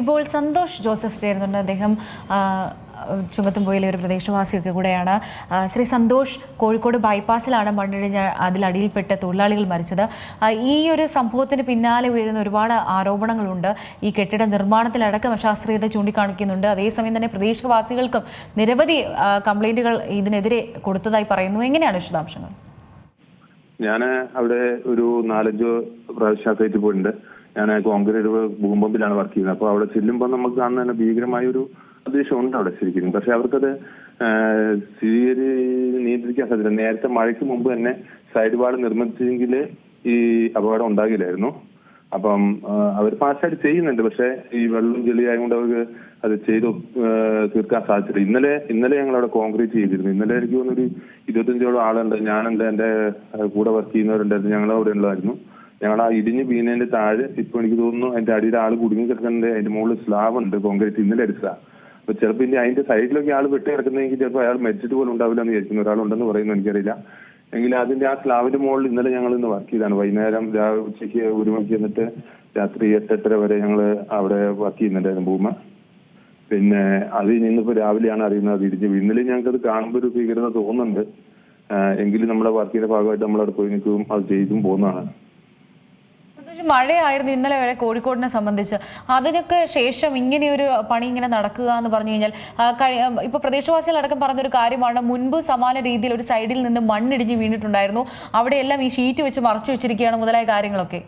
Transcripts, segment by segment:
ഇപ്പോൾ സന്തോഷ് ജോസഫ് ചേരുന്നുണ്ട്. അദ്ദേഹം ചുങ്കത്തുംപോയിലെ ഒരു പ്രദേശവാസിയൊക്കെ കൂടെയാണ്. ശ്രീ സന്തോഷ് കോഴിക്കോട് ബൈപ്പാസിലാണ് മണ്ണിടിഞ്ഞ അതിലടിയിൽപ്പെട്ട് തൊഴിലാളികൾ മരിച്ചത്. ഈ ഒരു സംഭവത്തിന് പിന്നാലെ ഉയരുന്ന ഒരുപാട് ആരോപണങ്ങളുണ്ട്. ഈ കെട്ടിട നിർമ്മാണത്തിലടക്കം അശാസ്ത്രീയത ചൂണ്ടിക്കാണിക്കുന്നുണ്ട്. അതേസമയം തന്നെ പ്രദേശവാസികൾക്കും നിരവധി കംപ്ലൈന്റുകൾ ഇതിനെതിരെ കൊടുത്തതായി പറയുന്നു. എങ്ങനെയാണ് വിശദാംശങ്ങൾ? ഞാൻ അവിടെ ഒരു നാലഞ്ച് പ്രാവശ്യം പോയിട്ടുണ്ട്. ഞാൻ കോൺക്രീറ്റ് ഭൂമ്പമ്പിലാണ് വർക്ക് ചെയ്യുന്നത്. അപ്പോൾ അവിടെ ചെല്ലുമ്പോൾ നമുക്ക് കാണുന്ന തന്നെ ഭീകരമായ ഒരു അന്തരീക്ഷം ഉണ്ട് അവിടെ ശരിക്കും. പക്ഷെ അവർക്കത് സ്ഥിരീകരി നിയന്ത്രിക്കാൻ സാധ്യത നേരത്തെ മഴയ്ക്ക് മുമ്പ് തന്നെ സൈഡ് വാൾ നിർമ്മിച്ചെങ്കിൽ ഈ അപകടം ഉണ്ടാകില്ലായിരുന്നു. അപ്പം അവർ പാസ്സായിട്ട് ചെയ്യുന്നുണ്ട്. പക്ഷെ ഈ വെള്ളം ജെളിയായതുകൊണ്ട് അവർക്ക് അത് ചെയ്ത് തീർക്കാൻ സാധിച്ചില്ല. ഇന്നലെ ഇന്നലെ ഞങ്ങൾ അവിടെ കോൺക്രീറ്റ് ചെയ്തിരുന്നു. ഇന്നലെ എനിക്ക് തോന്നുന്നു ഒരു ഇരുപത്തഞ്ചോളം ആളുണ്ട്. ഞാനുണ്ട് എന്റെ കൂടെ വർക്ക് ചെയ്യുന്നവരുണ്ടായിരുന്നു ഞങ്ങൾ അവിടെ ഉള്ളതായിരുന്നു. ഞങ്ങൾ ആ ഇടിഞ്ഞ് വീണതിന്റെ താഴെ ഇപ്പൊ എനിക്ക് തോന്നുന്നു അതിന്റെ അടിയിൽ ആൾ കുടുങ്ങി കിടക്കുന്നുണ്ട്. അതിന്റെ മുകളിൽ സ്ലാബ് ഉണ്ട് കോൺക്രീറ്റ് ഇന്നലെ അടിച്ചതാ അപ്പൊ ചിലപ്പോൾ ഇനി അതിന്റെ സൈഡിലൊക്കെ ആൾ വെട്ടി കിടക്കുന്നെങ്കിൽ ചിലപ്പോൾ അയാൾ മരിച്ചിട്ട് പോലും ഉണ്ടാവില്ല എന്ന് വിചാരിക്കുന്നു. ഒരാളുണ്ടെന്ന് പറയുന്നു എനിക്കറിയില്ല. എങ്കിൽ അതിന്റെ ആ സ്ലാബിന്റെ മുകളിൽ ഇന്നലെ ഞങ്ങൾ ഇന്ന് വർക്ക് ചെയ്താണ് വൈകുന്നേരം ഉച്ചയ്ക്ക് ഒരു മണിക്ക് എന്നിട്ട് രാത്രി എട്ടെട്ടര വരെ ഞങ്ങൾ അവിടെ വർക്ക് ചെയ്യുന്നുണ്ടായിരുന്നു ഭൂമ. പിന്നെ അത് ഇന്നിപ്പോ രാവിലെയാണ് അറിയുന്നത് ഇടിഞ്ഞ്. ഇന്നലെ ഞങ്ങൾക്ക് അത് കാണുമ്പോൾ ഒരു ഭീകരത തോന്നുന്നുണ്ട്. എങ്കിലും നമ്മുടെ വർക്കിന്റെ ഭാഗമായിട്ട് നമ്മൾ അവിടെ പോയി നിൽക്കും അത് ചെയ്തും പോകുന്നതാണ് സന്തോഷ് മഴയായിരുന്നു ഇന്നലെ വരെ കോഴിക്കോടിനെ സംബന്ധിച്ച്. അതിനൊക്കെ ശേഷം ഇങ്ങനെയൊരു പണി ഇങ്ങനെ നടക്കുക എന്ന് പറഞ്ഞു കഴിഞ്ഞാൽ ആ, പ്രദേശവാസികൾ അടക്കം ഇപ്പൊ പ്രദേശവാസികളടക്കം പറഞ്ഞൊരു കാര്യമാണ് മുൻപ് സമാന രീതിയിൽ ഒരു സൈഡിൽ നിന്ന് മണ്ണിടിഞ്ഞ് വീണിട്ടുണ്ടായിരുന്നു. അവിടെയെല്ലാം ഈ ഷീറ്റ് വെച്ച് മറച്ചു വെച്ചിരിക്കുകയാണ് മുതലായ കാര്യങ്ങളൊക്കെ.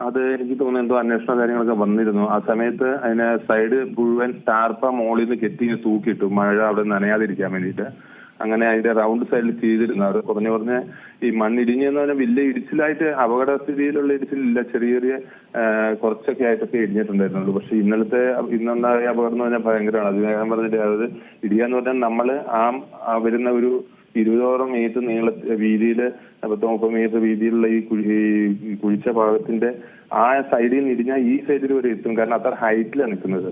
അത് എനിക്ക് തോന്നുന്നു എന്തോ അന്വേഷണ കാര്യങ്ങളൊക്കെ വന്നിരുന്നു. ആ സമയത്ത് അതിന് സൈഡ് മുഴുവൻ ടാർപ്പ മോളിൽ നിന്ന് കെട്ടി തൂക്കിയിട്ടു മഴ അവിടെ നനയാതിരിക്കാൻ വേണ്ടിയിട്ട്. അങ്ങനെ അതിന്റെ റൗണ്ട് സൈഡിൽ ചെയ്തിരുന്നു. അവർ കുറഞ്ഞു കുറഞ്ഞ് ഈ മണ്ണിടിഞ്ഞെന്ന് പറഞ്ഞാൽ വലിയ ഇടിച്ചിലായിട്ട് അപകടസ്ഥിതിയിലുള്ള ഇടിച്ചിലില്ല. ചെറിയ ചെറിയ കുറച്ചൊക്കെ ആയിട്ടൊക്കെ ഇടിഞ്ഞിട്ടുണ്ടായിരുന്നുള്ളൂ. പക്ഷെ ഇന്നലത്തെ ഇന്നുണ്ടായ അപകടം എന്ന് പറഞ്ഞാൽ ഭയങ്കരമാണ്. അത് ഞാൻ പറഞ്ഞിട്ട് അതായത് ഇടിയാന്ന് പറഞ്ഞാൽ നമ്മൾ ആ വരുന്ന ഒരു ഇരുപതോളം മീറ്റർ നീള വീതിയിൽ പത്ത് മുപ്പത് മീറ്റർ വീതിയിലുള്ള ഈ കുഴിച്ച ഭാഗത്തിന്റെ ആ സൈഡിൽ നിന്ന് ഇടിഞ്ഞാൽ ഈ സൈഡിൽ വരെ എത്തും. കാരണം അത്ര ഹൈറ്റിലാണ് നിൽക്കുന്നത്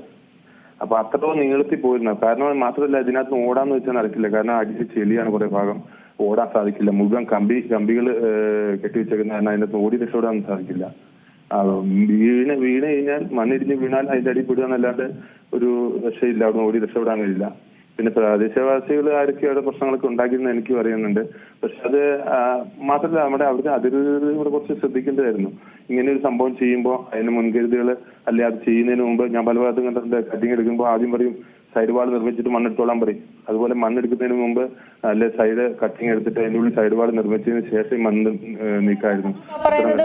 അപ്പൊ അത്രത്തോളം നീളത്തിൽ പോയിരുന്നു. കാരണം മാത്രമല്ല ഇതിനകത്ത് ഓടാന്ന് വെച്ചാൽ നടക്കില്ല. കാരണം അടിച്ച് ചെളിയാണ് കുറെ ഭാഗം ഓടാൻ സാധിക്കില്ല. മുഴുവൻ കമ്പി കമ്പികൾ കെട്ടിവെച്ചേക്കുന്ന കാരണം അതിനകത്ത് ഓടി രക്ഷപ്പെടാൻ സാധിക്കില്ല. വീണ് വീണ് കഴിഞ്ഞാൽ മണ്ണിടിഞ്ഞ് വീണാൽ അതിന്റെ അടി പെടുക എന്നല്ലാണ്ട് ഒരു രക്ഷയില്ല. അവിടെ ഓടി രക്ഷപ്പെടാൻ കഴിയില്ല. പിന്നെ പ്രാദേശികവാസികൾ ആരൊക്കെ അവിടെ പ്രശ്നങ്ങളൊക്കെ ഉണ്ടാക്കിയെന്ന് എനിക്കും അറിയുന്നുണ്ട്. പക്ഷെ അത് മാത്രമല്ല നമ്മുടെ അവിടുത്തെ അതിർത്തി കൂടെ കുറച്ച് ശ്രദ്ധിക്കേണ്ടതായിരുന്നു. ഇങ്ങനെ ഒരു സംഭവം ചെയ്യുമ്പോൾ അതിന് മുൻകരുതലുകൾ അല്ലെ അത് ചെയ്യുന്നതിന് മുമ്പ് ഞാൻ പല ഭാഗത്തും കണ്ടിട്ടുണ്ട്. കട്ടിങ് എടുക്കുമ്പോൾ ആദ്യം പറയും സൈഡ് വാൾ നിർമ്മിച്ചിട്ട് മണ്ണെടുത്തോളാൻ പറയും. അതുപോലെ മണ്ണെടുക്കുന്നതിന് മുമ്പ് അല്ലെ സൈഡ് കട്ടിങ് എടുത്തിട്ട് അതിന്റെ ഉള്ളിൽ സൈഡ് വാൾ നിർമ്മിച്ചതിന് ശേഷം മണ്ണ് നീക്കായിരുന്നു. പറയുന്നത്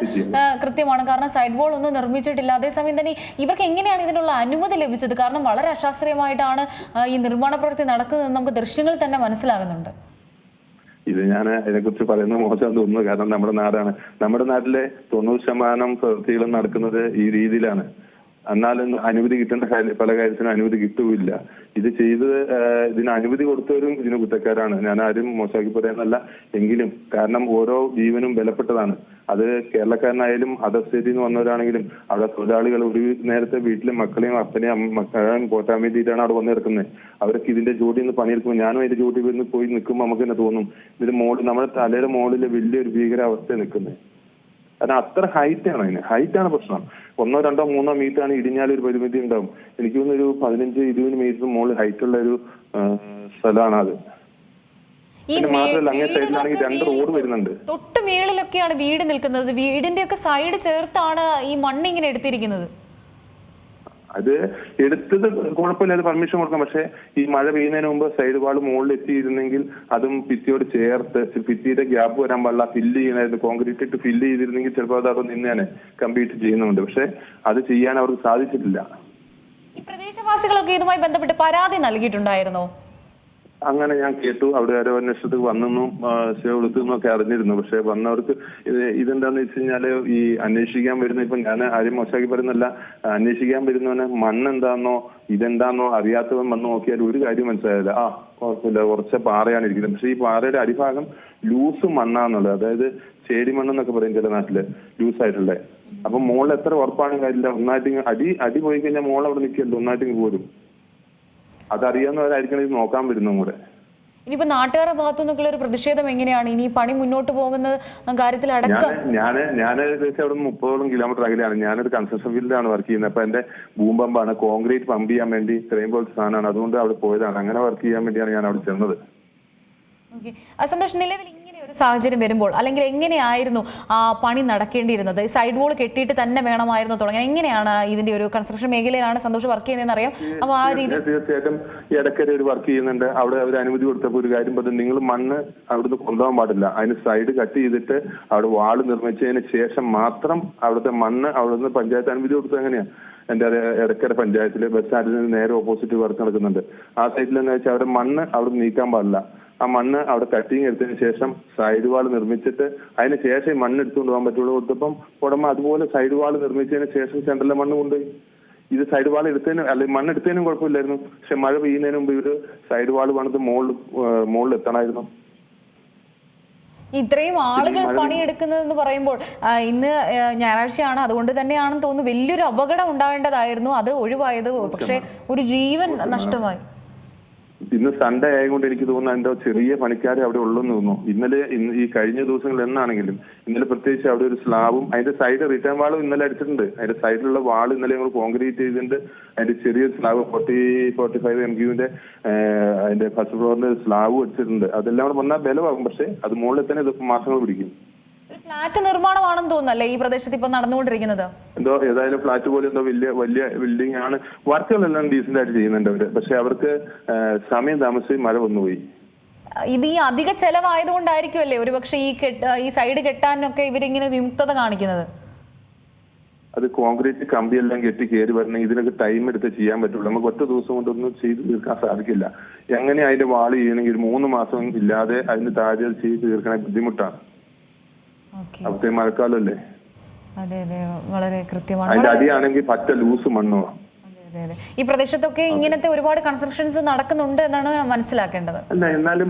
കൃത്യമാണ്. കാരണം സൈഡ് വാൾ ഒന്നും നിർമ്മിച്ചിട്ടില്ല. അതേസമയം തന്നെ ഇവർക്ക് എങ്ങനെയാണ് ഇതിനുള്ള അനുമതി ലഭിച്ചത്? കാരണം വളരെ അശാസ്ത്രീയമായിട്ടാണ് ഈ നിർമ്മാണ പ്രവൃത്തി നടക്കുന്നത് നമുക്ക് ദൃശ്യങ്ങൾ തന്നെ മനസ്സിലാകുന്നുണ്ട്. ഇത് ഞാൻ അതിനെക്കുറിച്ച് പറയുന്നത് മോശം തോന്നുന്നു. കാരണം നമ്മുടെ നാടാണ്. നമ്മുടെ നാട്ടിലെ തൊണ്ണൂറ് ശതമാനം പ്രവൃത്തികളും നടക്കുന്നത് ഈ രീതിയിലാണ്. എന്നാലും അനുമതി കിട്ടേണ്ട പല കാര്യത്തിനും അനുമതി കിട്ടുകയില്ല ഇത് ചെയ്ത് ഏഹ്, ഇതിന് അനുമതി കൊടുത്തവരും ഇതിന് കുറ്റക്കാരാണ്. ഞാൻ ആരും മോശമാക്കി പറയുന്നല്ല എങ്കിലും കാരണം ഓരോ ജീവനും വിലപ്പെട്ടതാണ് അത് കേരളക്കാരനായാലും അതർ സ്റ്റേറ്റിൽ നിന്ന് വന്നവരാണെങ്കിലും അവിടെ തൊഴിലാളികൾ ഒരു നേരത്തെ വീട്ടിലെ മക്കളെയും അപ്പനെയും മക്കളെയും പോറ്റാൻ വേണ്ടിയിട്ടാണ് അവിടെ വന്ന് കിടക്കുന്നത് അവർക്ക് ഇതിന്റെ ജോലി നിന്ന് പണിയെടുക്കുമ്പോൾ ഞാനും അതിന്റെ ജോലി പോയി നിൽക്കുമ്പോൾ നമുക്ക് തന്നെ. തോന്നും ഇതിന്റെ മോളിൽ നമ്മുടെ തലയുടെ മോളിൽ വലിയൊരു ഭീകരാവസ്ഥ നിൽക്കുന്നത് കാരണം അത്ര ഹൈറ്റ് ആണ് അതിന്. ഹൈറ്റ് ആണ് പ്രശ്നം. ഒന്നോ രണ്ടോ മൂന്നോ മീറ്റർ ആണ് ഇടിഞ്ഞാൽ ഒരു പരിമിതി ഉണ്ടാവും. എനിക്ക് തോന്നുന്നു ഒരു പതിനഞ്ച് ഇരുപത് മീറ്റർ മുകളിൽ ഹൈറ്റ് ഉള്ള ഒരു സ്ഥലമാണ് അത്. തൊട്ട് മേളിലൊക്കെയാണ് വീട് നിൽക്കുന്നത്. വീടിന്റെ ഒക്കെ സൈഡ് ചേർത്താണ് ഈ മണ്ണ് ഇങ്ങനെ എടുത്തിരിക്കുന്നത്. അത് എടുത്തത് കുഴപ്പമില്ല അത് പെർമിഷൻ കൊടുക്കാം പക്ഷെ ഈ മഴ പെയ്യുന്നതിന് മുമ്പ് സൈഡ് വാൾ മുകളിൽ എത്തിയിരുന്നെങ്കിൽ അതും ഭിത്തിയോട് ചേർത്ത് ഭിത്തിയുടെ ഗ്യാപ്പ് വരാൻ പാടില്ല ഫില്ല് ചെയ്യണമായിരുന്നു കോൺക്രീറ്റ് ഇട്ട് ഫില്ല് ചെയ്തിരുന്നെങ്കിൽ ചിലപ്പോൾ അത് അവിടെ നിന്നേനെ കംപ്ലീറ്റ് ചെയ്യുന്നുണ്ട്. പക്ഷെ അത് ചെയ്യാൻ അവർക്ക് സാധിച്ചിട്ടില്ല. ഈ പ്രദേശവാസികളൊക്കെ ഇതുമായി ബന്ധപ്പെട്ട് പരാതി നൽകിയിട്ടുണ്ടായിരുന്നോ? അങ്ങനെ ഞാൻ കേട്ടു. അവിടെ ആരോ അന്വേഷണത്തിൽ വന്നെന്നും ശിവ വിളിച്ചെന്നും ഒക്കെ അറിഞ്ഞിരുന്നു. പക്ഷെ വന്നവർക്ക് ഇത് ഇതെന്താന്ന് വെച്ച് കഴിഞ്ഞാൽ ഈ അന്വേഷിക്കാൻ വരുന്ന ഇപ്പൊ ഞാൻ ആരും മോശമാക്കി പറയുന്നില്ല അന്വേഷിക്കാൻ വരുന്നവന് മണ്ണ് ഇതെന്താന്നോ അറിയാത്തവൻ വന്ന് നോക്കിയാൽ ഒരു കാര്യം മനസ്സിലായില്ല. ആ കുഴപ്പമില്ല. കുറച്ച് പാറയാണ് ഇരിക്കുന്നത് പക്ഷെ ഈ പാറയുടെ അടിഭാഗം ലൂസ് മണ്ണാന്നുള്ളത്. അതായത് ചേടി മണ്ണെന്നൊക്കെ പറയും ചില നാട്ടിൽ. ലൂസ് ആയിട്ടുള്ള അപ്പൊ മോളിൽ എത്ര ഉറപ്പാണ് കാര്യമില്ല. ഒന്നായിട്ട് അടി അടി പോയി കഴിഞ്ഞാൽ മോൾ അവിടെ നിൽക്കല്ലോ. ഒന്നായിട്ട് പോരും. അതറിയാവുന്നവരായിരിക്കണം ഇത് നോക്കാൻ വരുന്നതും കൂടെ. ഇനിയിപ്പോ നാട്ടുകാരുടെ ഭാഗത്തു നിന്നുള്ള ഒരു പ്രതിഷേധം എങ്ങനെയാണ്? ഇനി പണി മുന്നോട്ട് പോകുന്ന കാര്യത്തിൽ ഞാൻ അടക്കം ഞാൻ ഞാൻ ഏകദേശം അവിടെ മുപ്പതോളം കിലോമീറ്റർ അകലെയാണ്. ഞാനൊരു കൺസ്ട്രക്ഷൻ ഫീൽഡിലാണ് വർക്ക് ചെയ്യുന്നത്. അപ്പൊ എന്റെ ബൂം പമ്പാണ്. കോൺക്രീറ്റ് പമ്പ് ചെയ്യാൻ വേണ്ടി ഇത്രയും പോലത്തെ സാധനമാണ്. അതുകൊണ്ട് അവിടെ പോയതാണ്. അങ്ങനെ വർക്ക് ചെയ്യാൻ വേണ്ടിയാണ് ഞാൻ അവിടെ ചെന്നത്. ഓക്കെ. സന്തോഷ്. നിലവിൽ ഇങ്ങനെ ഒരു സാഹചര്യം വരുമ്പോൾ അല്ലെങ്കിൽ എങ്ങനെയായിരുന്നു ആ പണി നടക്കേണ്ടിയിരുന്നത്? സൈഡ് വോൾ കെട്ടിയിട്ട് തന്നെ വേണമായിരുന്നു തുടങ്ങാൻ. എങ്ങനെയാണ് ഇതിന്റെ ഒരു കൺസ്ട്രക്ഷൻ മേഖലയിലാണ് സന്തോഷ് വർക്ക് ചെയ്യുന്നതെന്ന് അറിയാം അപ്പൊ ആ രീതി തീർച്ചയായിട്ടും ഇടക്കര ഒരു വർക്ക് ചെയ്യുന്നുണ്ട്. അവിടെ അവർ അനുമതി കൊടുത്തപ്പോൾ ഒരു കാര്യം പറഞ്ഞു. നിങ്ങൾ മണ്ണ് അവിടുന്ന് കൊണ്ടുപോകാൻ പാടില്ല. അതിന് സൈഡ് കട്ട് ചെയ്തിട്ട് അവിടെ വാൾ നിർമ്മിച്ചതിന് ശേഷം മാത്രം അവിടുത്തെ മണ്ണ് അവിടുന്ന് പഞ്ചായത്ത് അനുമതി കൊടുത്തത് എങ്ങനെയാ? എന്റെ അത് പഞ്ചായത്തിലെ പഞ്ചായത്തിൽ ബസ് സ്റ്റാൻഡിൽ നിന്ന് നേരെ ഓപ്പോസിറ്റ് വർക്ക് നടക്കുന്നുണ്ട്. ആ സൈഡിൽ എന്ന് വെച്ചാൽ അവിടെ മണ്ണ് അവിടെ നീക്കാൻ പാടില്ല. ആ മണ്ണ് അവിടെ കട്ടിങ് എടുത്തതിന് ശേഷം സൈഡ് വാൾ നിർമ്മിച്ചിട്ട് അതിന് ശേഷം മണ്ണ് എടുത്തുകൊണ്ട് പോകാൻ പറ്റുള്ളൂ. കൊടുത്തപ്പം ഉടമ അതുപോലെ സൈഡ് വാൾ നിർമ്മിച്ചതിന് ശേഷം സെന്ററിലെ മണ്ണ് കൊണ്ടുപോയി. ഇത് സൈഡ് വാൾ എടുത്തതിനും അല്ലെങ്കിൽ മണ്ണ് എടുത്തതിനും കുഴപ്പമില്ലായിരുന്നു. പക്ഷെ മഴ പെയ്യുന്നതിന് മുമ്പ് ഇവർ സൈഡ് വാൾ പണിത് മുകളിൽ മുകളിൽ എത്തണമായിരുന്നു. ഇത്രയും ആളുകൾ പണിയെടുക്കുന്നതെന്ന് പറയുമ്പോൾ ഇന്ന് ഞായറാഴ്ചയാണ്. അതുകൊണ്ട് തന്നെയാണെന്ന് തോന്നുന്നു വലിയൊരു അപകടം ഉണ്ടാവേണ്ടതായിരുന്നു. അത് ഒഴിവായത്. പക്ഷേ ഒരു ജീവൻ നഷ്ടമായി. ഇന്ന് സൺഡേ ആയതുകൊണ്ട് എനിക്ക് തോന്നുന്നു എന്തോ ചെറിയ പണിക്കാരെ അവിടെ ഉള്ളെന്ന് തോന്നുന്നു. ഇന്നലെ ഈ കഴിഞ്ഞ ദിവസങ്ങളിൽ എന്നാണെങ്കിലും ഇന്നലെ പ്രത്യേകിച്ച് അവിടെ ഒരു സ്ലാബും അതിന്റെ സൈഡ് റിട്ടേൺ വാളും ഇന്നലെ അടിച്ചിട്ടുണ്ട്. അതിന്റെ സൈഡിലുള്ള വാൾ ഇന്നലെ ഞങ്ങൾ കോൺക്രീറ്റ് ചെയ്തിട്ടുണ്ട്. അതിന്റെ ചെറിയൊരു slab forty forty five M ക്യൂവിന്റെ അതിന്റെ ഫസ്റ്റ് ഫ്ലോറിന്റെ സ്ലാബും അടിച്ചിട്ടുണ്ട് അതെല്ലാം കൂടെ വന്നാൽ ബലമാകും. പക്ഷെ അത് മുകളിൽ തന്നെ ഇത് മാസങ്ങൾ പിടിക്കും. ഒരു ഫ്ലാറ്റ് നിർമ്മാണമാണെന്ന് തോന്നുന്നല്ലേ ഈ പ്രദേശത്ത് ഇപ്പൊ നടന്നുകൊണ്ടിരിക്കുന്നത്? എന്തോ ഏതായാലും ഫ്ലാറ്റ് പോലെ എന്തോ വലിയ വലിയ ബിൽഡിംഗ് ആണ് വർക്കുകളെല്ലാം ഡീസെന്റ് ആയിട്ട് ചെയ്യുന്നുണ്ട് അവർ. പക്ഷെ അവർക്ക് സമയം താമസിച്ച് മഴ വന്നുപോയി. ഇത് ഈ അധിക ചെലവായതുകൊണ്ടായിരിക്കുമല്ലേ ഒരുപക്ഷെ ഈ കെട്ട് ഈ സൈഡ് കെട്ടാനൊക്കെ ഇവരിങ്ങനെ വിമുക്തത കാണിക്കുന്നത്? അത് കോൺക്രീറ്റ് കമ്പി എല്ലാം കെട്ടി കയറി വരണം. ഇതിനൊക്കെ ടൈം എടുത്ത് ചെയ്യാൻ പറ്റുള്ളൂ. നമുക്ക് ഒറ്റ ദിവസം കൊണ്ടൊന്നും ചെയ്ത് തീർക്കാൻ സാധിക്കില്ല. എങ്ങനെ അതിന്റെ വാൾ ചെയ്യണമെങ്കിൽ ഒരു മൂന്ന് മാസം ഇല്ലാതെ അതിന് താഴെ ചെയ്ത് തീർക്കണ ബുദ്ധിമുട്ടാണ്. അവിടുത്തെ മഴക്കാലല്ലേ? അതെ അതെ. വളരെ കൃത്യമാണ്. അതിന്റെ അടിയാണെങ്കിൽ പറ്റ ലൂസ് മണ്ണോ? ഈ പ്രദേശത്തൊക്കെ ഇങ്ങനത്തെ ഒരുപാട് കൺസ്ട്രക്ഷൻസ് നടക്കുന്നുണ്ട് എന്നാണ് മനസ്സിലാക്കേണ്ടത്. അല്ല എന്നാലും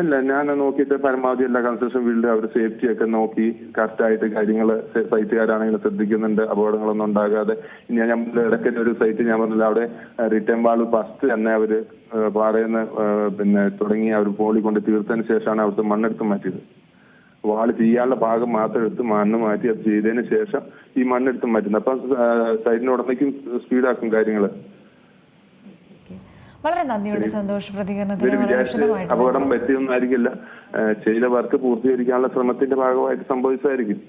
അല്ല ഞാൻ നോക്കിയിട്ട് പരമാവധി എല്ലാ കൺസ്ട്രക്ഷൻ ഫീൽഡ് അവർ സേഫ്റ്റി ഒക്കെ നോക്കി കറക്റ്റ് ആയിട്ട് കാര്യങ്ങൾ സൈറ്റുകാരാണെങ്കിലും ശ്രദ്ധിക്കുന്നുണ്ട്. അപകടങ്ങളൊന്നും ഉണ്ടാകാതെ. ഞാൻ ഇടയ്ക്ക് ഒരു സൈറ്റ് ഞാൻ പറഞ്ഞില്ല അവിടെ റിട്ടേൺ വാൾ ഫസ്റ്റ് തന്നെ അവർ പാറയെന്ന് പിന്നെ തുടങ്ങി അവർ പോളി കൊണ്ട് തീർത്തതിന് ശേഷമാണ് അവിടുത്തെ മണ്ണെടുത്ത് മാറ്റിയത്. വാൾ ചെയ്യാനുള്ള ഭാഗം മാത്രം എടുത്ത് മണ്ണ് മാറ്റി അത് ചെയ്തതിന് ശേഷം ഈ മണ്ണെടുത്ത് മാറ്റുന്നത്. അപ്പൊ സൈഡിന് ഉടമയ്ക്കും സ്പീഡാക്കും കാര്യങ്ങൾ. വളരെ നന്ദിയുണ്ട്. സന്തോഷ്. പ്രതികരണത്തിന് അപകടം പറ്റിയൊന്നായിരിക്കില്ല ചെയ്ത വർക്ക് പൂർത്തീകരിക്കാനുള്ള ശ്രമത്തിന്റെ ഭാഗമായിട്ട് സംഭവിച്ചതായിരിക്കും.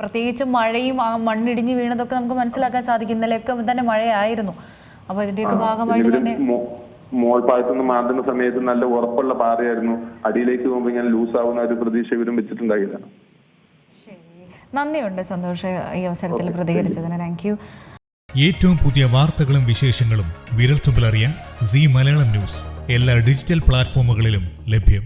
പ്രത്യേകിച്ച് മഴയും ആ മണ്ണിടിഞ്ഞു വീണതൊക്കെ നമുക്ക് മനസ്സിലാക്കാൻ സാധിക്കും. ഇന്നലെയൊക്കെ തന്നെ മഴയായിരുന്നു. അപ്പൊ ഇതിന്റെയൊക്കെ ഭാഗമായിട്ട് തന്നെ മോൾ ഭാഗത്തുനിന്ന് മാന്തുന്ന സമയത്ത് നല്ല ഉറപ്പുള്ള പാറയായിരുന്നു അടിയിലേക്ക് പോകുമ്പോൾ ഇങ്ങനെ ലൂസ് ആവുന്ന ഒരു പ്രതീക്ഷ ഇവരും വെച്ചിട്ടുണ്ടായില്ല. നന്ദിയുണ്ട് സന്തോഷ് ഈ അവസരത്തിൽ പ്രതികരിച്ചതിന്. താങ്ക് യു ഏറ്റവും പുതിയ വാർത്തകളും വിശേഷങ്ങളും വിരൽത്തുമ്പിലറിയാൻ സി മലയാളം ന്യൂസ്. എല്ലാ ഡിജിറ്റൽ പ്ലാറ്റ്ഫോമുകളിലും ലഭ്യം.